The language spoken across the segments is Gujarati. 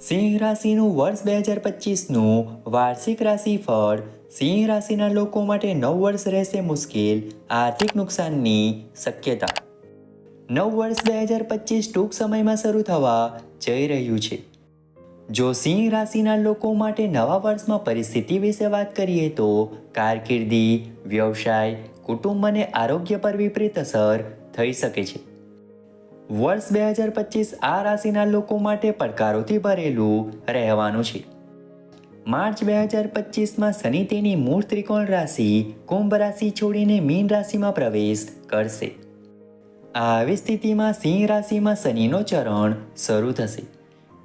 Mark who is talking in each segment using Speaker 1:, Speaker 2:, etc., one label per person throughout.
Speaker 1: સિંહ રાશિનું વર્ષ બે હજાર પચીસનું વાર્ષિક રાશિફળ. સિંહ રાશિના લોકો માટે નવ વર્ષ રહેશે મુશ્કેલ, આર્થિક નુકસાનની શક્યતા. નવ વર્ષ બે હજાર પચીસ ટૂંક સમયમાં શરૂ થવા જઈ રહ્યું છે. જો સિંહ રાશિના લોકો માટે નવા વર્ષમાં પરિસ્થિતિ વિશે વાત કરીએ તો કારકિર્દી, વ્યવસાય, કુટુંબ અને આરોગ્ય પર વિપરીત અસર થઈ શકે છે. વર્ષ બે હજાર પચીસ આ રાશિના લોકો માટે પડકારોથી ભરેલું રહેવાનું છે. માર્ચ બે હજાર પચીસમાં શનિ તેની મૂળ ત્રિકોણ રાશિ, કુંભ રાશિ છોડીને મીન રાશિમાં પ્રવેશ કરશે. આવી સ્થિતિમાં સિંહ રાશિમાં શનિનો ચરણ શરૂ થશે.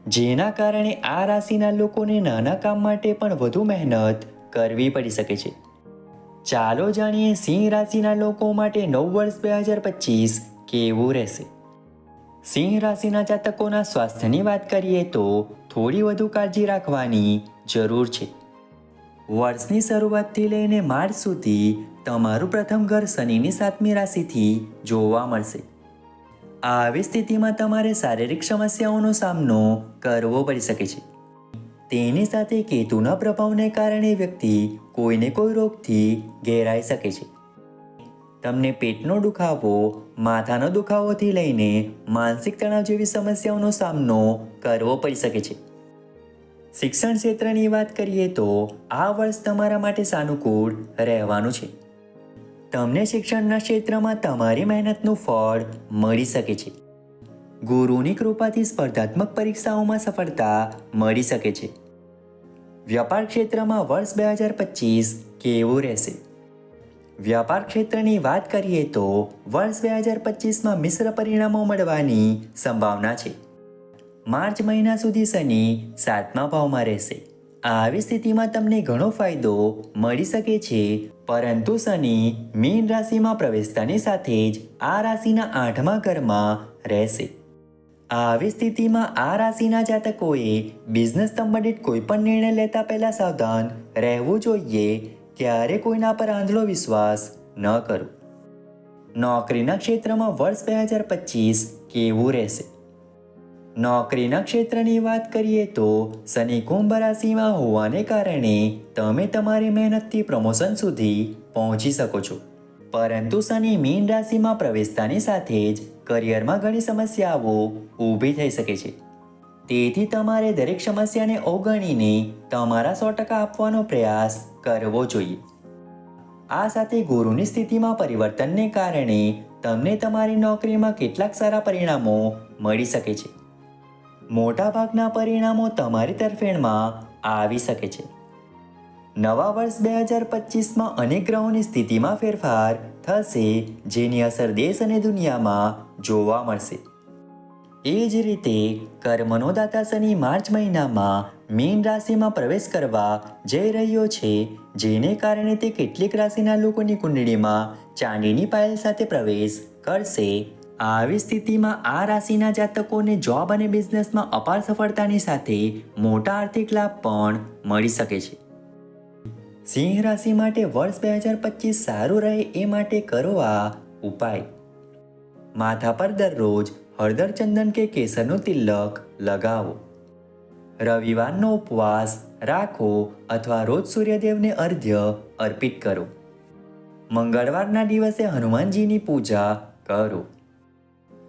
Speaker 1: જેના કારણે આ રાશિના લોકોને નાના કામ માટે પણ વધુ મહેનત કરવી પડી શકે છે. ચાલો જાણીએ સિંહ રાશિના લોકો માટે નવ વર્ષ બે હજાર પચીસ કેવું રહેશે. સિંહ રાશિના જાતકોના સ્વાસ્થ્યની વાત કરીએ તો થોડી વધુ કાળજી રાખવાની જરૂર છે. વર્ષની શરૂઆતથી લઈને માર્ચ સુધી તમારું પ્રથમ ઘર શનિની સાતમી રાશિથી જોવા મળશે. આવી સ્થિતિમાં તમારે શારીરિક સમસ્યાઓનો સામનો કરવો પડી શકે છે. તેની સાથે કેતુના પ્રભાવને કારણે વ્યક્તિ કોઈને કોઈ રોગથી ઘેરાઈ શકે છે. તમને પેટનો દુખાવો, માથાનો દુખાવોથી લઈને માનસિક તણાવ જેવી સમસ્યાઓનો સામનો કરવો પડી શકે છે. શિક્ષણ ક્ષેત્રની વાત કરીએ તો આ વર્ષ તમારા માટે સાનુકૂળ રહેવાનું છે. તમને શિક્ષણના ક્ષેત્રમાં તમારી મહેનતનું ફળ મળી શકે છે. ગુરુની કૃપાથી સ્પર્ધાત્મક પરીક્ષાઓમાં સફળતા મળી શકે છે. વ્યાપાર ક્ષેત્રમાં વર્ષ બે હજાર પચીસ કેવું રહેશે? વ્યાપાર ક્ષેત્રની વાત કરીએ તો વર્ષ બે હજાર પચીસમાં મિશ્ર પરિણામો મળવાની સંભાવના છે. માર્ચ મહિના સુધી શનિ સાતમા ભાવમાં રહેશે. આવી સ્થિતિમાં તમને ઘણો ફાયદો મળી શકે છે, પરંતુ શનિ મીન રાશિમાં પ્રવેશતાની સાથે જ આ રાશિના આઠમા ઘરમાં રહેશે. આવી સ્થિતિમાં આ રાશિના જાતકોએ બિઝનેસ સંબંધિત કોઈ પણ નિર્ણય લેતા પહેલા સાવધાન રહેવું જોઈએ ક્યારે કોઈના પર આંધળો વિશ્વાસ ન કરો? નોકરીના ક્ષેત્રમાં વર્ષ બે હજાર પચીસ કેવું રહેશે? નોકરીના ક્ષેત્રની વાત કરીએ તો શનિ કુંભ રાશિમાં હોવાને કારણે તમે તમારી મહેનતથી પ્રમોશન સુધી પહોંચી શકો છો. પરંતુ શનિ મીન રાશિમાં પ્રવેશતાની સાથે જ કરિયરમાં ઘણી સમસ્યાઓ ઊભી થઈ શકે છે. તેથી તમારે દરેક સમસ્યાને અવગણીને તમારા સો ટકા આપવાનો પ્રયાસ કરવો જોઈએ. આ સાથે ગુરુની સ્થિતિમાં પરિવર્તનને કારણે તમને તમારી નોકરીમાં કેટલાક સારા પરિણામો મળી શકે છે. મોટાભાગના પરિણામો તમારી તરફેણમાં આવી શકે છે. નવા વર્ષ બે હજાર પચીસમાં અનેક ગ્રહોની સ્થિતિમાં ફેરફાર થશે, જેની અસર દેશ અને દુનિયામાં જોવા મળશે. એ જ રીતે કર્મનો દાતા શનિ માર્ચ મહિનામાં મીન રાશિમાં પ્રવેશ કરવા જઈ રહ્યો છે, જેને કારણે તે કેટલીક રાશિના લોકોની કુંડળીમાં ચાંદીની પાયલ સાથે પ્રવેશ કરશે. આવી સ્થિતિમાં આ રાશિના જાતકોને જોબ અને બિઝનેસમાં અપાર સફળતાની સાથે મોટા આર્થિક લાભ પણ મળી શકે છે. સિંહ રાશિ માટે વર્ષ બે હજાર પચીસ સારું રહે એ માટે કરો આ ઉપાય. માથા પર દરરોજ હળદર ચંદન કે કેસરનો તિલક લગાવો. રવિવારનો ઉપવાસ રાખો અથવા રોજ સૂર્યદેવને અર્ધ્ય અર્પિત કરો. મંગળવારના દિવસે હનુમાનજીની પૂજા કરો.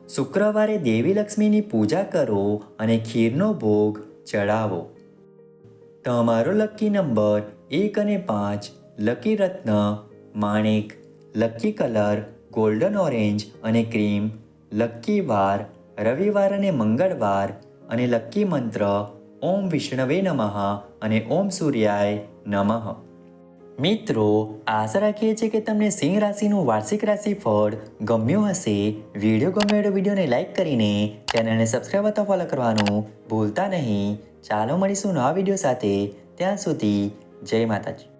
Speaker 1: શુક્રવારે દેવી લક્ષ્મીની પૂજા કરો અને ખીરનો ભોગ ચડાવો તમારો લકી નંબર એક અને પાંચ લકી રત્ન, માણેક, લકી કલર, ગોલ્ડન ઓરેન્જ અને ક્રીમ, લકી વાર, રવિવાર અને મંગળવાર અને લકી મંત્ર ઓમ વિષ્ણવે નમઃ અને ઓમ સૂર્યાય નમઃ. મિત્રો, આશા રાખીએ છીએ કે તમને સિંહ રાશિનું વાર્ષિક રાશિફળ ગમ્યું હશે. વીડિયો ગમ્યો તો વિડીયોને લાઇક કરીને ચેનલને સબસ્ક્રાઈબ અથવા ફોલો કરવાનું ભૂલતા નહીં. ચાલો મળીશું નવા વીડિયો સાથે. ત્યાં સુધી જય માતાજી.